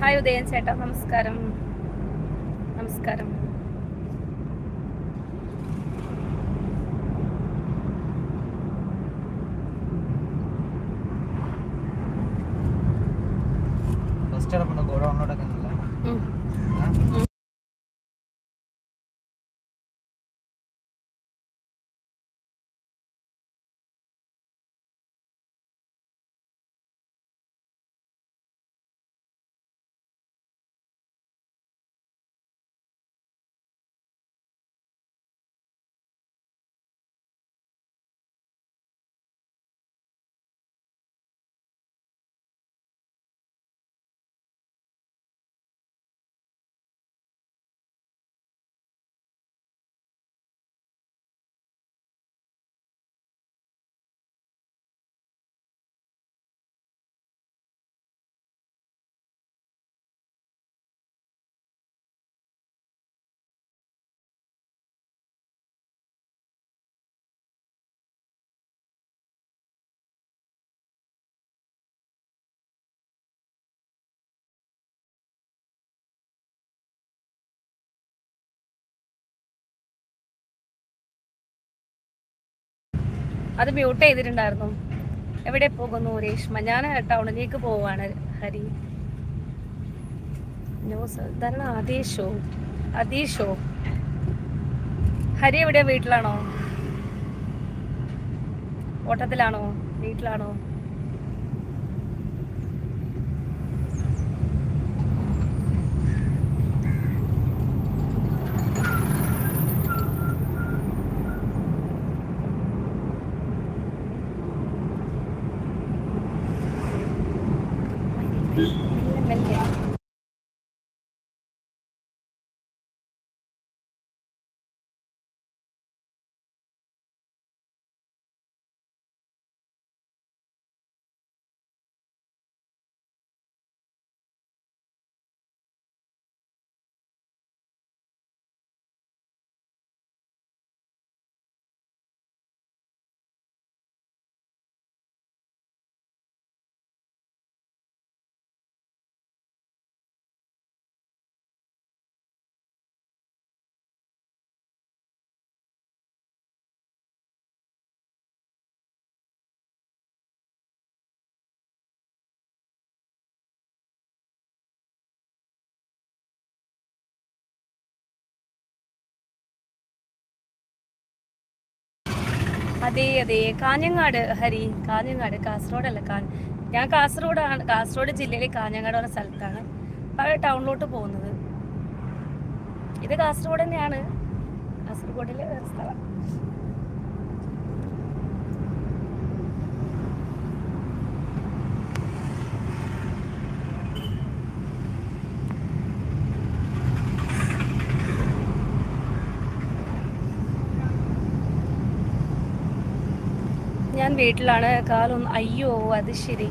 Hi Udayan ചേട്ടാ നമസ്കാരം. നമസ്കാരം. ഫസ്റ്റ് കിടപ്പുണ്ട് ഗോഡൗണിലോട്ടൊക്കെ അത് മ്യൂട്ട് ചെയ്തിട്ടുണ്ടായിരുന്നു. എവിടെ പോകുന്നു രേഷ്മ? ഞാൻ ടൗണിലേക്ക് പോവാണ് ഹരി. ന്യൂസ് ധാരണ അതീഷോ അതീഷോ ഹരി എവിടെയാ വീട്ടിലാണോ? ഓട്ടത്തിലാണോ? വീട്ടിലാണോ? അതെ അതെ. കാഞ്ഞങ്ങാട് ഹരി കാഞ്ഞങ്ങാട് കാസർഗോഡ് അല്ല കാ ഞാൻ കാസർഗോഡാണ് കാസർഗോഡ് ജില്ലയിലെ കാഞ്ഞങ്ങാട് എന്ന സ്ഥലത്താണ് അവിടെ ടൗണിലോട്ട് പോകുന്നത്. ഇത് കാസർഗോഡ് തന്നെയാണ്. കാസർഗോഡിലെ സ്ഥലം. ഞാൻ വീട്ടിലാണ്. കാലൊന്ന് അയ്യോ അത് ശരി.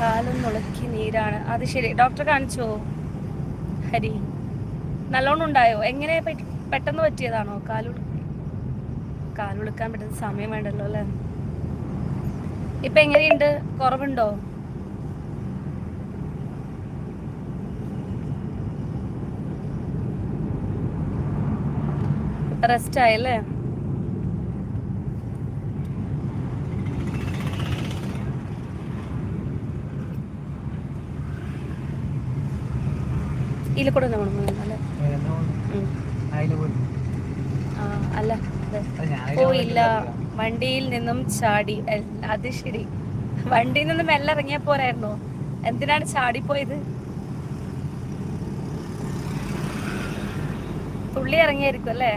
കാലൊന്ന് ഉളക്കി നീരാണ്. അത് ശരി. ഡോക്ടറെ കാണിച്ചോ? ഹരി നല്ലോണം ഉണ്ടായോ? എങ്ങനെ പെട്ടെന്ന് പറ്റിയതാണോ? കാലു കാലുളുക്കാൻ പറ്റുന്ന സമയം വേണ്ടല്ലോ അല്ലേ? ഇപ്പൊ എങ്ങനെയുണ്ട്? കുറവുണ്ടോ? റെസ്റ്റ് ആയല്ലേ? ഇതിൽ കൂടെ നമ്മൾ അല്ലേ? ഓ ഇല്ല വണ്ടിയിൽ നിന്നും ചാടി. അത് ശരി. വണ്ടിയിൽ നിന്നും മെല്ലെ ഇറങ്ങിയാ പോരായിരുന്നോ? എന്തിനാണ് ചാടിപ്പോയത്? തുള്ളി ഇറങ്ങിയായിരിക്കും അല്ലേ?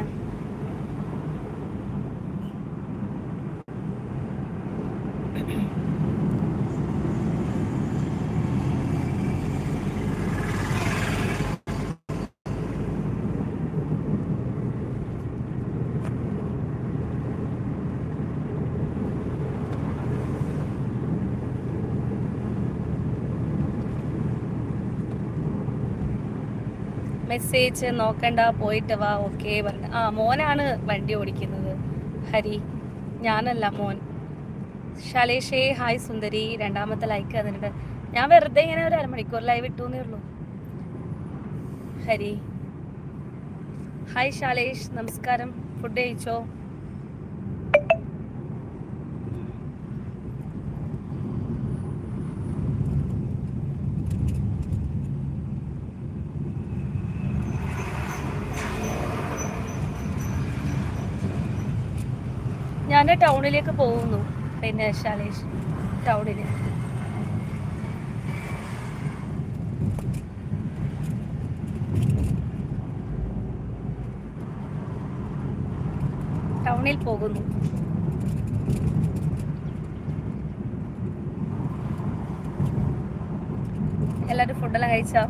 മെസ്സേജ് നോക്കണ്ട പോയിട്ട് വാ ഓക്കെ പറഞ്ഞു. ആ മോനാണ് വണ്ടി ഓടിക്കുന്നത്. ഹരി ഞാനല്ല മോൻ. ശലേഷേ ഹായ് സുന്ദരി രണ്ടാമത്തെ ലൈക്ക് തന്നിട്ടുണ്ട് ഞാൻ വെറുതെ ഇങ്ങനെ ഒരു അരമണിക്കൂർ ലൈവ് ഇട്ടുന്നേ ഉള്ളൂ. ഹരി. ഹായ് ശാലേഷ്. നമസ്കാരം. ഫുഡ് കഴിച്ചോ? ഞാൻ ടൗണിലേക്ക് പോകുന്നു. പിന്നെ ശാലേഷ് ടൗണിൽ. ടൗണിൽ പോകുന്നു. എല്ലാരും ഫുഡെല്ലാം കഴിച്ചോ?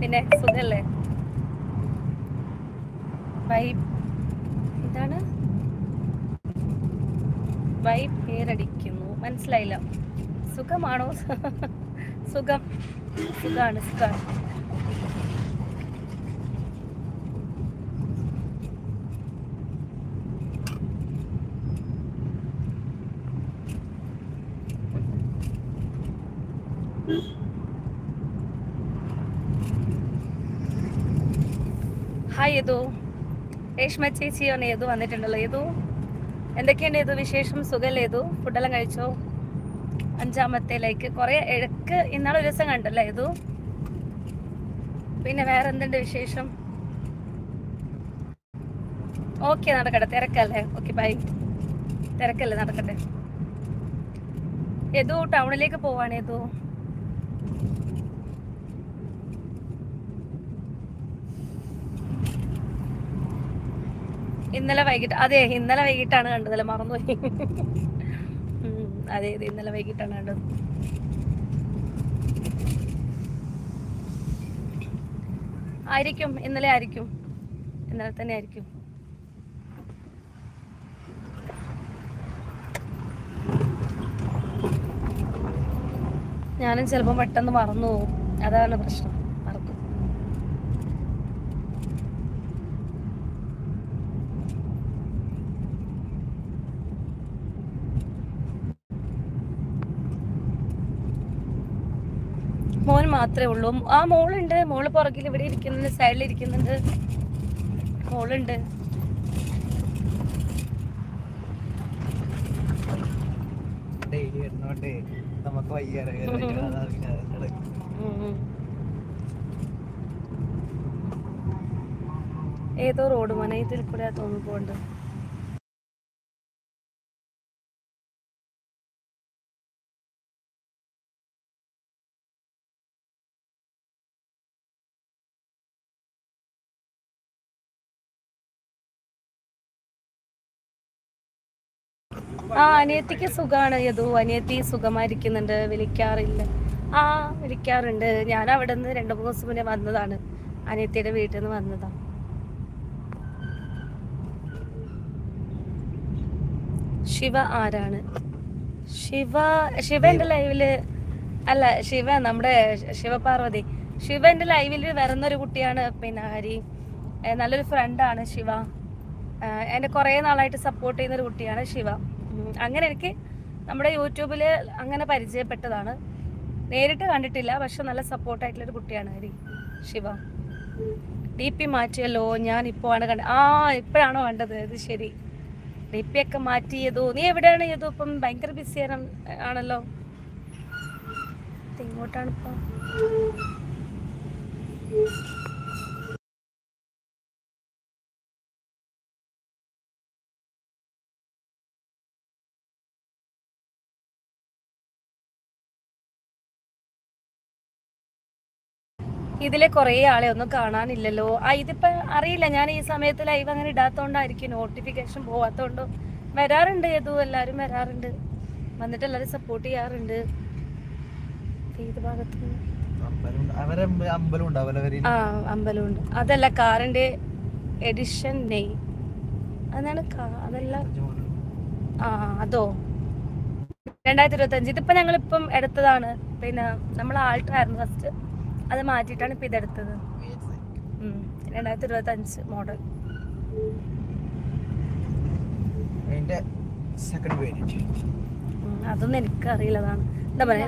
പിന്നെ സുഖല്ലേ? വൈബ് വൈബ് പേരടിക്കുന്നു മനസ്സിലായില്ല. സുഖമാണോ? സുഖം. സുഖമാണ് സുഖമാണ് ഹായ് ഏതോ രേഷ്മ ചേച്ചിയാണ് ഏതോ വന്നിട്ടുണ്ടല്ലോ. യദു എന്തൊക്കെയുണ്ട് ഇത് വിശേഷം? സുഖല്ലേ യദു ഫുഡെല്ലാം കഴിച്ചോ? അഞ്ചാമത്തെ ലൈക്ക് കുറെ ഇടയ്ക്ക് ഇന്നാളെ ഒരു ദിവസം കണ്ടല്ലേ ഏതു? പിന്നെ വേറെ എന്തുണ്ട് വിശേഷം? ഓക്കെ നടക്കട്ടെ. തിരക്കല്ലേ? Okay bye. തിരക്കല്ലേ നടക്കട്ടെ. ഏതു ടൗണിലേക്ക് പോവാണ് യദു ഇന്നലെ വൈകിട്ട് അതെ ഇന്നലെ വൈകിട്ടാണ് കണ്ടതല്ലേ മറന്നുപോയി. അതെ അതെ ഇന്നലെ വൈകിട്ടാണ് കണ്ടത്. ആയിരിക്കും ഇന്നലെ ആയിരിക്കും. ഇന്നലെ തന്നെ ആയിരിക്കും. ഞാനും ചിലപ്പോൾ പെട്ടെന്ന് മറന്നു പോകും. അതാണ് പ്രശ്നം മറക്കും മോൻ മാത്രമേ ഉള്ളൂ. ആ മോളുണ്ട്. മോൾ പുറകിൽ ഇവിടെ ഇരിക്കുന്നുണ്ട് സൈഡിൽ ഇരിക്കുന്നുണ്ട്. മോളുണ്ട്. നമുക്ക്. ഏതോ റോഡ് മനയത്തിൽ കൂടെ തോന്നുന്നു പോണ്ട് ആ അനിയത്തിക്ക് സുഖാണ്. യദു അനിയത്തി സുഖമായിരിക്കുന്നുണ്ട്. വിളിക്കാറില്ല. ആ വിളിക്കാറുണ്ട്. ഞാൻ അവിടെ നിന്ന് രണ്ടു മൂന്ന് ദിവസം മുന്നേ വന്നതാണ്. അനിയത്തിയുടെ വീട്ടിൽ നിന്ന് വന്നതാണ് ശിവ ആരാണ്? ശിവ ശിവന്റെ ലൈവിൽ അല്ല ശിവ നമ്മുടെ ശിവപാർവതി. ശിവന്റെ ലൈവിൽ വരുന്നൊരു കുട്ടിയാണ് പിന്നെ ഹരി. നല്ലൊരു ഫ്രണ്ടാണ് ശിവ. എന്നെ കുറേ നാളായിട്ട് സപ്പോർട്ട് ചെയ്യുന്ന ഒരു കുട്ടിയാണ് ശിവ. അങ്ങനെ എനിക്ക് നമ്മുടെ യൂട്യൂബിൽ അങ്ങനെ പരിചയപ്പെട്ടതാണ്. നേരിട്ട് കണ്ടിട്ടില്ല പക്ഷെ നല്ല സപ്പോർട്ടായിട്ടുള്ളൊരു കുട്ടിയാണ് ഹരി ശിവ. ഡി പി മാറ്റിയല്ലോ ഞാൻ ഇപ്പോൾ ആണ് കണ്ടത് ആ ഇപ്പോഴാണോ കണ്ടത് ഇത് ശരി. ഡി പി ഒക്കെ മാറ്റിയതോ? നീ എവിടെയാണ് ചെയ്തു ഇപ്പം ഭയങ്കര ബിസി ആണല്ലോ? ഇങ്ങോട്ടാണ് ഇപ്പം ഇതിലെ കുറേ ആളെ ഒന്നും കാണാനില്ലല്ലോ. ആ ഇതിപ്പോ അറിയില്ല. ഞാൻ ഈ സമയത്ത് ലൈവ് അങ്ങനെ ഇടാത്തോണ്ടായിരിക്കും നോട്ടിഫിക്കേഷൻ പോവാത്തോണ്ടോ. വരാറുണ്ട് ഏതോ എല്ലാരും വരാറുണ്ട്. വന്നിട്ട് എല്ലാരും സപ്പോർട്ട് ചെയ്യാറുണ്ട്. ഏത് ആ അമ്പലമുണ്ട്. അതല്ല കാറിന്റെ എഡിഷൻ നെയ്. അതാണ് അതല്ല. ആ അതോ? രണ്ടായിരത്തി ഇരുപത്തി അഞ്ച് ഇതിപ്പോ ഞങ്ങളിപ്പം എടുത്തതാണ്. പിന്നെ നമ്മൾ ആൾട്ടായിരുന്നു ഫസ്റ്റ് അത് മാറ്റിട്ടാണ് ഇപ്പൊ ഇതെടുത്തത്. രണ്ടായിരത്തി ഇരുപത്തി അഞ്ച് മോഡൽ അതൊന്നും എനിക്കറിയില്ല. അതാണ്. എന്താ പറയാ